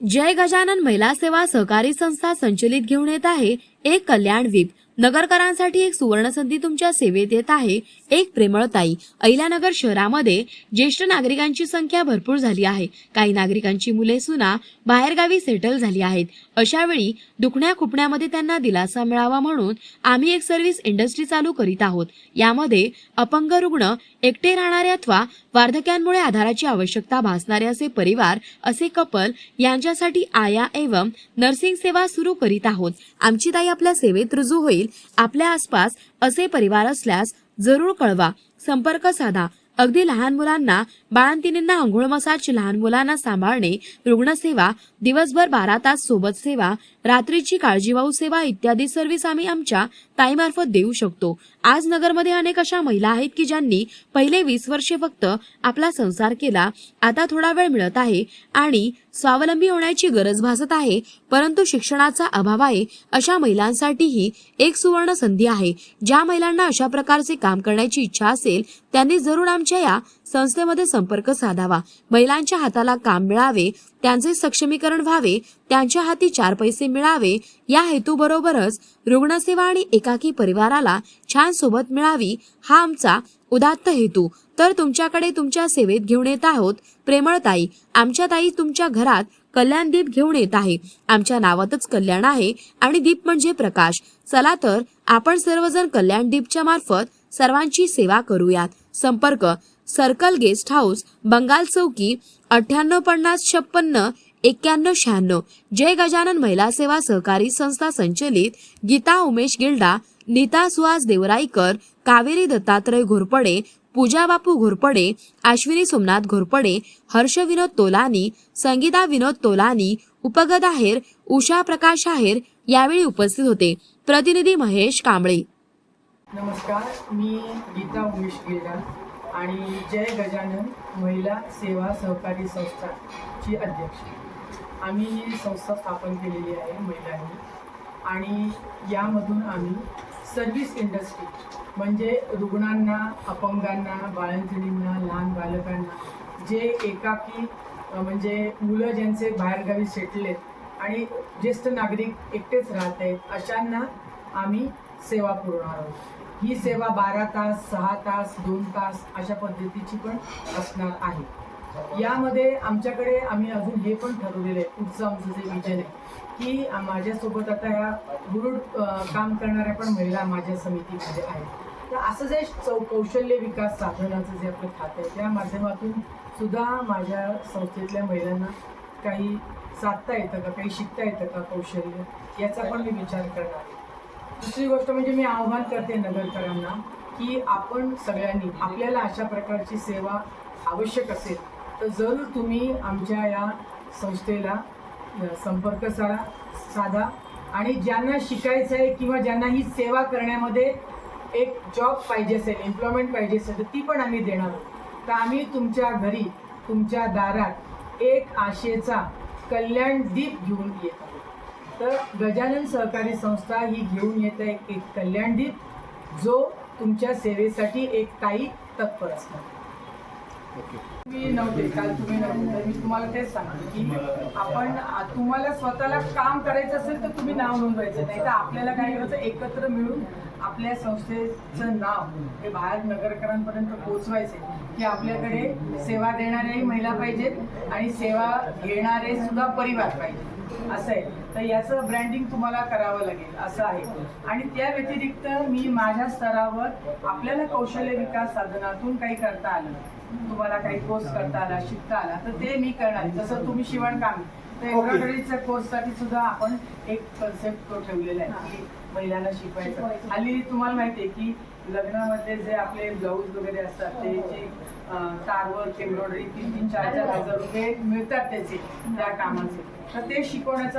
जय गजानन महिला सेवा सहकारी संस्था संचलित घेऊन येत आहे एक कल्याण वीप. नगरकरांसाठी एक सुवर्णसंधी तुमच्या सेवेत येत आहे. एक प्रेमळताई. अहिल्यानगर शहरामध्ये ज्येष्ठ नागरिकांची संख्या भरपूर झाली आहे. काही नागरिकांची मुले सुना बाहेरगावी सेटल झाली आहेत. अशावेळी दुखण्या खुपण्यामध्ये त्यांना दिलासा मिळावा म्हणून आम्ही एक सर्व्हिस इंडस्ट्री चालू करीत आहोत. यामध्ये अपंग रुग्ण एकटे राहणारे अथवा वार्धक्यांमुळे आधाराची आवश्यकता भासणारे असे परिवार असे कपल यांच्यासाठी आया एवं नर्सिंग सेवा सुरू करीत आहोत. आमची ताई आपल्या सेवेत रुजू होईल. आपल्या आसपास असे परिवार असल्यास जरूर कळवा. संपर्क साधा. अगदी लहान मुलांना बाळंतिनींना आंघोळ मसाज लहान मुलांना सांभाळणे रुग्णसेवा दिवसभर बारा तास सोबत सेवा रात्रीची काळजीवाहू सेवा इत्यादी सर्व्हिस आम्ही आमच्या ताईमार्फत देऊ शकतो. आज नगरमध्ये अनेक अशा महिला आहेत की ज्यांनी पहिले वीस वर्षे फक्त आपला संसार केला आता थोडा वेळ मिळत आहे आणि स्वावलंबी होण्याची गरज भासत आहे परंतु शिक्षणाचा अभाव आहे अशा महिलांसाठीही एक सुवर्ण संधी आहे. ज्या महिलांना अशा प्रकारचे काम करण्याची इच्छा असेल त्यांनी जरूर आमच्या या संस्थेमध्ये संपर्क साधावा. महिलांच्या हाताला काम मिळावे त्यांचे सक्षमीकरण व्हावे त्यांच्या हाती चार पैसे मिळावे या हेतूबरोबरच रुग्णसेवा आणि एकाकी परिवाराला छान सोबत मिळावी हा आमचा उदात्त हेतू. तर तुमच्याकडे तुमच्या सेवेत घेऊन येत आहोत प्रेमळताई. आमच्या ताई तुमच्या घरात कल्याण दीप घेऊन येत आहे. आमच्या नावातच कल्याण आहे आणि दीप म्हणजे प्रकाश. चला तर आपण सर्वजण कल्याण दीपच्या मार्फत सर्वांची सेवा करूयात. संपर्क सर्कल गेस्ट हाऊस बंगाल चौकी अठ्ठ्याण्णव पन्नास छप्पन्न एक्क्याण्णव शहाण्णव. जय गजानन महिला सेवा सहकारी संस्था संचलित गीता उमेश गिल्डा नीता सुहास देवराईकर कावेरी दत्तात्रय घोरपडे पूजा बापू घोरपडे अश्विनी सोमनाथ घोरपडे हर्ष विनोद तोलानी संगीता विनोद तोलानी उपगद आहेर उषा प्रकाश आहेर यावेळी उपस्थित होते. प्रतिनिधी महेश कांबळे. नमस्कार मी गीता उमेश गिल्डा. आणि जय गजानन महिला सेवा सहकारी संस्थाची अध्यक्ष. आम्ही ही संस्था स्थापन केलेली आहे महिलांनी. आणि यामधून आम्ही सर्व्हिस इंडस्ट्री म्हणजे रुग्णांना अपंगांना बाळंतिणींना लहान बालकांना जे एकाकी म्हणजे मुलं ज्यांचे बाहेरगावी सेटलेत आणि ज्येष्ठ नागरिक एकटेच राहत आहेत अशांना आम्ही सेवा पुरवणार आहोत. ही सेवा बारा तास सहा तास दोन तास अशा पद्धतीची पण असणार आहे. यामध्ये आमच्याकडे आम्ही अजून हे पण ठरवलेलं आहे पुढचं आमचं जे विजन आहे की माझ्यासोबत आता ह्या गुरुड काम करणाऱ्या पण महिला माझ्या समितीमध्ये आहेत. तर असं जे चौ कौशल्य विकास साधनाचं जे आपलं खातं आहे त्या माध्यमातून सुद्धा माझ्या संस्थेतल्या महिलांना काही साधता येतं का काही शिकता येतं का कौशल्य याचा पण मी विचार करणार आहे. दुसरी गोष्ट म्हणजे मी आव्हान करते नगरकरांना की आपण सगळ्यांनी आपल्याला अशा प्रकारची सेवा आवश्यक असेल तर जरूर तुम्ही आमच्या या संस्थेला संपर्क साधा साधा. आणि ज्यांना शिकायचं आहे किंवा ज्यांना ही सेवा करण्यामध्ये एक जॉब पाहिजे असेल एम्प्लॉयमेंट पाहिजे असेल तर ती पण आम्ही देणार आहोत. तर आम्ही तुमच्या घरी तुमच्या दारात एक आशेचा कल्याण दीप घेऊन येतो. तर गजानन सहकारी संस्था ही घेऊन येत आहे एक कल्याण दीप जो तुमच्या सेवेसाठी एक ताई तत्पर असणार मी नव्हते काल तुम्ही नव्हते तर मी तुम्हाला तेच सांगते की आपण तुम्हाला स्वतःला काम करायचं असेल तर तुम्ही नाव नोंदवायचं नाही तर आपल्याला काय करायचं एकत्र मिळून आपल्या संस्थेचं नाव हे बाहेर नगरकरांपर्यंत पोहोचवायचे की आपल्याकडे सेवा देणाऱ्याही महिला पाहिजेत आणि सेवा घेणारे सुद्धा परिवार पाहिजे असं आहे. तर याचं ब्रँडिंग तुम्हाला करावं लागेल असं आहे. आणि त्या व्यतिरिक्त मी माझ्या स्तरावर आपल्याला कौशल्य विकास साधनातून काही करता आलं. तुम्हाला काही कोर्स करता आला शिकता आला तर ते मी करणार जसं तुम्ही शिवणकाम एम्ब्रॉयडरीच्या कोर्ससाठी सुद्धा आपण एक कन्सेप्ट ठेवलेला आहे की महिलांना शिकवायचं. हल्ली तुम्हाला माहिती आहे की लग्नामध्ये जे आपले ब्लाऊज वगैरे असतात ते जे तारवर्क एम्ब्रॉयडरी तीन तीन चार चार हजार रुपये मिळतात त्याचे त्या कामाचे. तर ते शिकवण्याचा